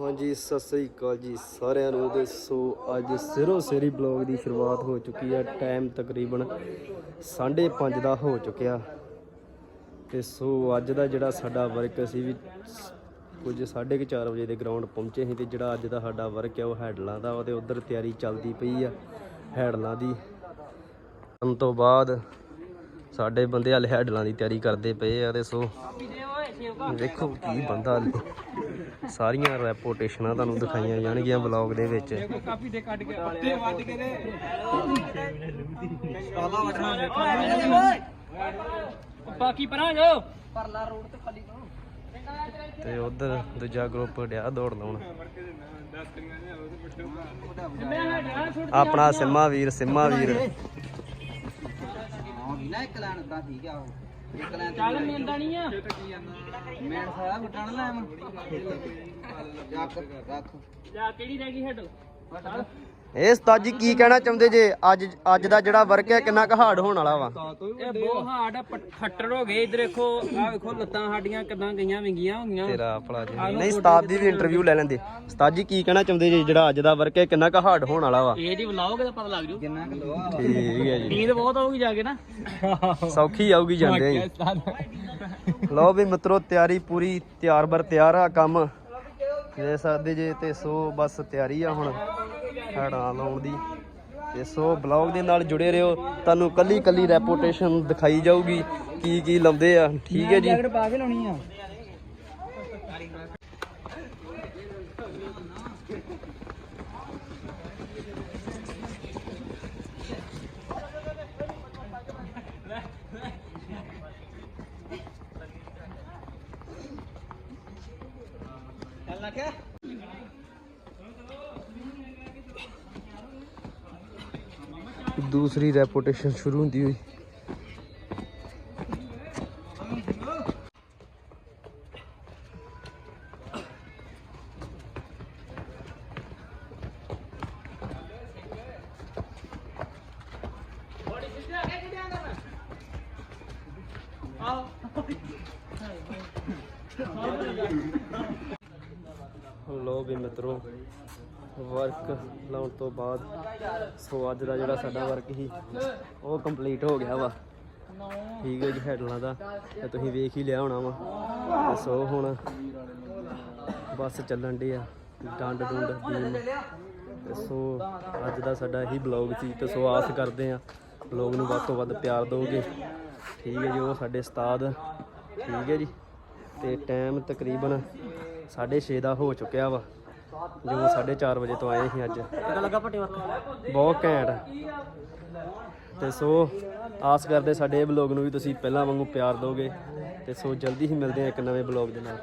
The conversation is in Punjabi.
ਹਾਂਜੀ, ਸਤਿ ਸ੍ਰੀ ਅਕਾਲ ਜੀ ਸਾਰਿਆਂ ਨੂੰ ਤੇ ਸੋ ਅੱਜ ਸਿਰੋ ਸਿਰੀ ਬਲੌਗ ਦੀ ਸ਼ੁਰੂਆਤ ਹੋ ਚੁੱਕੀ ਹੈ। ਟਾਈਮ ਤਕਰੀਬਨ 5:30 ਦਾ ਹੋ ਚੁੱਕਿਆ। ਤੇ ਸੋ ਅੱਜ ਦਾ ਜਿਹੜਾ ਸਾਡਾ ਵਰਕ ਅਸੀਂ ਵੀ ਸ- ਕੁਝ 4:30 ਵਜੇ ਦੇ ਗਰਾਊਂਡ ਪਹੁੰਚੇ ਸੀ ਤੇ ਜਿਹੜਾ ਅੱਜ ਦਾ ਸਾਡਾ ਵਰਕ ਹੈ ਉਹ ਹੈਡਲਾਂ ਦਾ, ਉਹਦੇ ਉਧਰ ਤਿਆਰੀ ਚੱਲਦੀ ਪਈ ਆ ਹੈਡਲਾਂ ਦੀ। ਕਰਨ ਤੋਂ ਬਾਅਦ ਸਾਡੇ ਬੰਦੇ ਹਾਲੇ ਹੈਡਲਾਂ ਦੀ ਤਿਆਰੀ ਕਰਦੇ ਪਏ ਆ ਤੇ ਸੋ ਵੇਖੋ ਕੀ ਬੰਦਾ ਸਾਰੀਆਂ ਰੈਪੋਟੇਸ਼ਨਾਂ ਤੁਹਾਨੂੰ ਦਿਖਾਈਆਂ ਜਾਣਗੀਆਂ ਬਲੌਗ ਦੇ ਵਿੱਚ। ਕਾਫੀ ਦੇ ਕੱਢ ਕੇ ਪੱਤੇ ਵੱਢ ਕੇ ਦੇ ਕਾਲਾ ਵਟਣਾ ਬਾਕੀ ਪਰਾਂ ਜੋ। ਪਰਲਾ ਰੋਡ ਤੇ ਖਾਲੀ ਤੇ ਉਧਰ ਦੂਜਾ ਗਰੁੱਪ ਡਿਆ ਦੌੜ ਲਾਉਣ। ਆਪਣਾ ਸਿੰਮਾ ਵੀਰ ਸਿੰਮਾ ਵੀਰ ਇੱਕ ਲਾਈਨ ਉਦਾਂ ਠੀਕ ਆ ਉਹ। ਇੱਕ ਲਾਈਨ ਚੱਲ ਮਿਲਦਾ ਨਹੀਂ ਆ। ਮੈਨ ਸਾਰਾ ਬਟਣ ਲੈ ਮੈਂ ਰੱਖ ਜਾ ਕਿਹੜੀ ਰਹਿ ਗਈ ਹੱਡ ਚੱਲ ਇਹ ਉਸਤਾਦ ਜੀ ਕੀ ਕਹਿਣਾ ਚਾਹੁੰਦੇ ਜੇ? ਅੱਜ ਅੱਜ ਦਾ ਜਿਹੜਾ ਵਰਕ ਹੈ ਕਿੰਨਾ ਕੁ ਹਾਰਡ ਹੋਣ ਵਾਲਾ ਵਾ? ਇਹ ਬਹੁਤ ਹਾਰਡ ਫੱਟੜ ਹੋ ਗਏ। ਇਧਰ ਦੇਖੋ ਆ ਵੇਖੋ ਲੱਤਾਂ ਸਾਡੀਆਂ ਕਿਦਾਂ ਗਈਆਂ ਵਿੰਗੀਆਂ ਹੋ ਗਈਆਂ। ਤੇਰਾ ਭਲਾ ਜੀ। ਨਹੀਂ ਉਸਤਾਦ ਦੀ ਵੀ ਇੰਟਰਵਿਊ ਲੈ ਲੈਂਦੇ। ਉਸਤਾਦ ਜੀ ਕੀ ਕਹਿਣਾ ਚਾਹੁੰਦੇ ਜੇ? ਜਿਹੜਾ ਅੱਜ ਦਾ ਵਰਕ ਹੈ ਕਿੰਨਾ ਕੁ ਹਾਰਡ ਹੋਣ ਵਾਲਾ ਵਾ? ਇਹ ਜੀ ਬੁਲਾਓਗੇ ਤਾਂ ਪਤਾ ਲੱਗ ਜੂ। ਕਿੰਨਾ ਕਿ ਲੋਹਾ ਠੀਕ ਹੈ ਜੀ। ਨੀਂਦ ਬਹੁਤ ਆਊਗੀ ਜਾ ਕੇ ਨਾ। ਸੌਖੀ ਆਊਗੀ ਜਾਂਦੇ ਆਂ ਲਓ ਵੀ ਮਿੱਤਰੋ ਤਿਆਰੀ ਪੂਰੀ ਤਿਆਰ ਬਰ ਤਿਆਰ ਆ ਕੰਮ। ਦੇ ਸਕਦੇ ਜੇ ਤੇ ਸੋ ਬਸ ਤਿਆਰੀ ਆ ਹੁਣ। ਹੈੜਾਂ ਲਾਉਣ ਦੀ। ਤੇ ਸੋ ਬਲੌਗ ਦੇ ਨਾਲ ਜੁੜੇ ਰਹੋ। ਤੁਹਾਨੂੰ ਕੱਲੀ ਕੱਲੀ ਰੈਪੂਟੇਸ਼ਨ ਦਿਖਾਈ ਜਾਊਗੀ ਕੀ ਕੀ ਲਾਉਂਦੇ ਆ। ਠੀਕ ਹੈ ਜੀ। ਜੈਕਟ ਪਾ ਕੇ ਲਾਉਣੀ ਆ। ਚੱਲ ਦੂਸਰੀ ਰੈਪੂਟੇਸ਼ਨ ਸ਼ੁਰੂ ਹੁੰਦੀ ਹੋਈ। ਲੋ ਵੀ ਮਿੱਤਰੋ ਵਰਕ ਲਾਉਣ ਤੋਂ ਬਾਅਦ ਸੋ ਅੱਜ ਦਾ ਜਿਹੜਾ ਸਾਡਾ ਵਰਕ ਸੀ, ਉਹ ਕੰਪਲੀਟ ਹੋ ਗਿਆ ਵਾ। ਠੀਕ ਹੈ ਜੀ ਹੈਡਲਾਂ ਦਾ। ਤੇ ਤੁਸੀਂ ਵੇਖ ਹੀ ਲਿਆ ਹੋਣਾ ਵਾ। ਤੇ ਸੋ ਹੁਣ ਬਸ ਚੱਲਣ ਡੇ ਆ, ਡੰਡ ਡੁੰਡ ਬੀਮ ਤੇ ਸੋ ਅੱਜ ਦਾ ਸਾਡਾ ਇਹੀ ਬਲੌਗ ਸੀ, ਤੇ ਸੋ ਆਸ ਕਰਦੇ ਆ ਬਲੌਗ ਨੂੰ ਵੱਧ ਤੋਂ ਵੱਧ ਪਿਆਰ ਦਿਓਗੇ। ਠੀਕ ਹੈ ਜੀ, ਉਹ ਸਾਡੇ ਉਸਤਾਦ। ਠੀਕ ਹੈ ਜੀ, ਤੇ ਟਾਈਮ ਤਕਰੀਬਨ 6:30 ਦਾ ਹੋ ਚੁੱਕਿਆ ਵਾ। ਜੋ 4:30 ਵਜੇ ਤੋਂ ਆਏ ਸੀ ਅੱਜ। ਲੱਗਾ ਬਹੁਤ ਘੈਂਟ। ਤੇ ਸੋ ਆਸ ਕਰਦੇ ਸਾਡੇ ਇਹ ਬਲੌਗ ਨੂੰ ਵੀ ਤੁਸੀਂ ਪਹਿਲਾਂ ਵਾਂਗੂ ਪਿਆਰ ਦਿਓਗੇ ਤੇ ਸੋ ਜਲਦੀ ਹੀ ਮਿਲਦੇ ਆ ਇੱਕ ਨਵੇਂ ਬਲੌਗ ਦੇ ਨਾਲ।